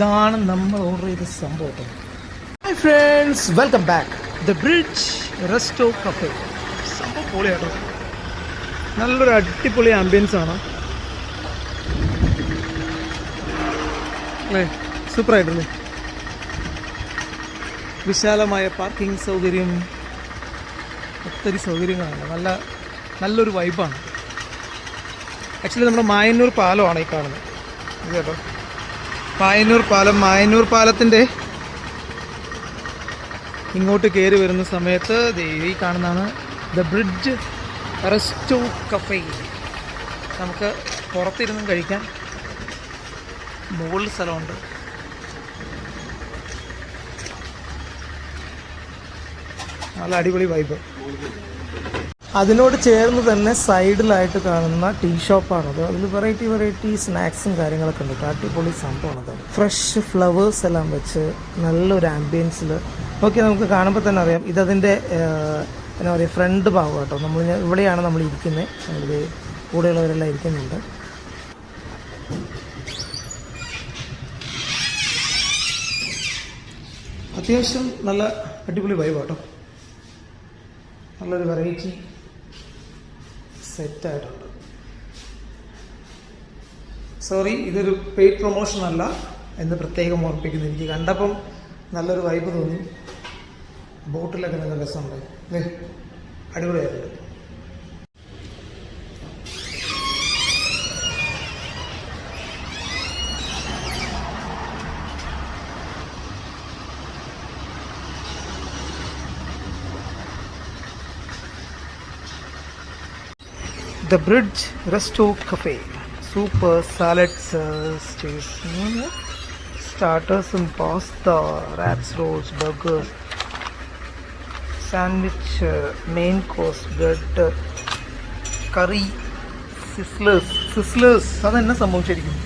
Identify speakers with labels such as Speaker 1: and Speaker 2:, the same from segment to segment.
Speaker 1: ഇതാണ് നമ്മൾ ഓർഡർ ചെയ്ത സംഭവം hi friends welcome back the bridge resto cafe സംഭവം പൊളിയാട്ടോ. നല്ലൊരു അടിപൊളി ആംബിയൻസ് ആണ്. അല്ലേ? സൂപ്പറായിട്ടല്ലേ വിശാലമായ പാർക്കിംഗ് സൗകര്യം ഒത്തിരി സൗകര്യങ്ങളാണ്. നല്ല നല്ലൊരു വൈബാണ് ആക്ച്വലി നമ്മുടെ മായന്നൂർ പാലമാണ് ഈ കാണുന്നത്. കേട്ടോ. മായന്നൂർ പാലം മായന്നൂർ പാലത്തിന്റെ ഇങ്ങോട്ട് കയറി വരുന്ന സമയത്ത് ദേവി കാണുന്നതാണ് ദ ബ്രിഡ്ജ് റെസ്റ്റോ കഫേ. നമുക്ക് പുറത്തിരുന്നും കഴിക്കാൻ മുകളിൽ സ്ഥലമുണ്ട്. നല്ല അടിപൊളി വൈബ് അതിനോട് ചേർന്ന് തന്നെ സൈഡിലായിട്ട് കാണുന്ന ടീ ഷോപ്പാണത് അതിൽ വെറൈറ്റി വെറൈറ്റി സ്നാക്സും കാര്യങ്ങളൊക്കെ ഉണ്ട്. അടിപൊളി സംഭവമാണത് ഫ്രഷ് ഫ്ലവേഴ്സ് എല്ലാം വെച്ച് നല്ലൊരു ആംബിയൻസിൽ ഓക്കെ നമുക്ക് കാണുമ്പോൾ തന്നെ അറിയാം. ഇതതിന്റെ എന്താ പറയുക ഫ്രണ്ട് ഭാഗം കേട്ടോ. നമ്മൾ ഇവിടെയാണ് നമ്മൾ ഇരിക്കുന്നത് ഇത് കൂടെയുള്ളവരെല്ലാം ഇരിക്കുന്നുണ്ട്. അത്യാവശ്യം നല്ല അടിപൊളി വൈബ് കേട്ടോ. നല്ലൊരു വെറൈറ്റി സെറ്റായിട്ടുണ്ട്. സോറി ഇതൊരു പെയ്ഡ് പ്രൊമോഷൻ അല്ല എന്ന് പ്രത്യേകം ഓർപ്പിക്കുന്നു എനിക്ക്. കണ്ടപ്പം നല്ലൊരു വൈബ് തോന്നി. ബോട്ടിലൊക്കെ നല്ല രസമുണ്ട്. അല്ലേ അടിപൊളിയായിട്ടുണ്ട്. Uh, stays, you know, starters and pasta, wraps, rolls, burgers, sandwich, uh, main course, bread, uh, curry, sizzlers sizzlers അതെന്നെ സംഭവം ശരിക്കും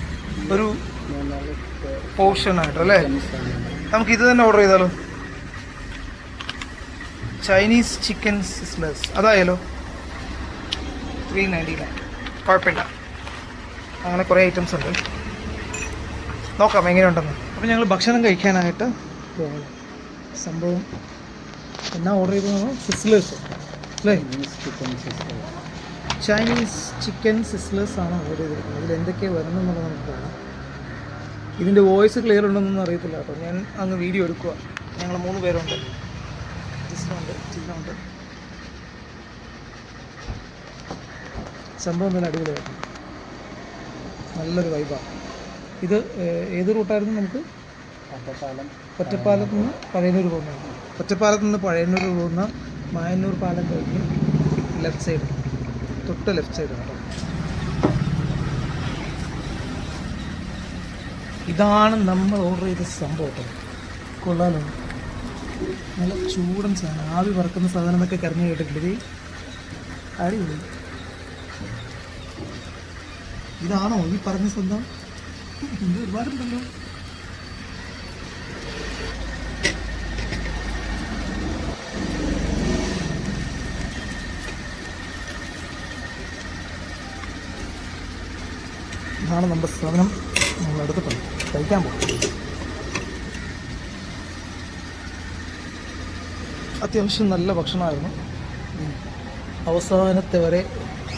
Speaker 1: ഒരു പോർഷൻ ആയിട്ട് അല്ലേ നമുക്ക് ഇത് തന്നെ ഓർഡർ ചെയ്താലോ ചൈനീസ് ചിക്കൻ സിസ്ലേഴ്സ് അതായാലോ ത്രീ നയന്റി നയൻ കുഴപ്പമില്ല അങ്ങനെ കുറേ ഐറ്റംസ് ഉണ്ട്. നോക്കാം എങ്ങനെയുണ്ടെന്ന്. അപ്പോൾ ഞങ്ങൾ ഭക്ഷണം കഴിക്കാനായിട്ട് പോകണം സംഭവം എന്നാ ഓർഡർ ചെയ്തത് സിസ്ലേഴ്സ് അല്ലേ? ചൈനീസ് ചിക്കൻ സിസ്ലേഴ്സ് ആണ് ഓർഡർ ചെയ്തിരിക്കുന്നത്. അതിൽ എന്തൊക്കെയാണ് വരുന്നതെന്നുള്ളത് നമുക്ക് കാണാം. ഇതിന്റെ വോയിസ് ക്ലിയർ ഉണ്ടെന്നൊന്നും അറിയത്തില്ല കേട്ടോ. ഞാൻ അങ്ങ് വീഡിയോ എടുക്കുക ഞങ്ങൾ മൂന്ന് പേരുണ്ട്. ജിസ്നുണ്ട് ജിന്നുണ്ട് സംഭവം നല്ല അടിപൊളിയായിരുന്നു. നല്ലൊരു വൈബാണ് ഇത് ഏത് റൂട്ടായിരുന്നു നമുക്ക്? ഒറ്റപ്പാലത്ത് നിന്ന് പഴയന്നൂർ പോകുന്നത്. ഒറ്റപ്പാലത്ത് നിന്ന് പഴയന്നൂർ പോകുന്ന മായന്നൂർ പാലം കഴിഞ്ഞ് ലെഫ്റ്റ് സൈഡ് തൊട്ട് ലെഫ്റ്റ് സൈഡ് കേട്ടോ. ഇതാണ് നമ്മൾ ഓർഡർ ചെയ്ത സംഭവം കേട്ടോ. കൊള്ളാലോ. നല്ല ചൂടൻ സാധനം. ആവി പറക്കുന്ന സാധനം എന്നൊക്കെ കരഞ്ഞു കേട്ടിട്ടുണ്ട്. അടിപൊളി. ഇതാണോ ഈ പറഞ്ഞ സ്വന്തം? ഇത് ഒരുപാടുണ്ടല്ലോ ഇതാണ് നമ്മുടെ സാധനം നമ്മൾ എടുത്തിട്ടുണ്ട് കഴിക്കാൻ പോകും അത്യാവശ്യം നല്ല ഭക്ഷണമായിരുന്നു. അവസാനത്തെ വരെ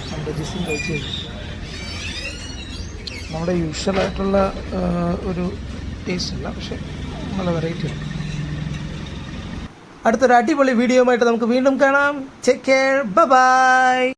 Speaker 1: നമ്മുടെ ജിസും കഴിച്ചു നമ്മുടെ യൂഷ്വലായിട്ടുള്ള ഒരു ടേസ്റ്റ് അല്ല പക്ഷേ നല്ല വെറൈറ്റി ഉണ്ട്. അടുത്തൊരു അടിപൊളി വീഡിയോ ആയിട്ട് നമുക്ക് വീണ്ടും കാണാം. ചെക്കേ കെയർ ബൈ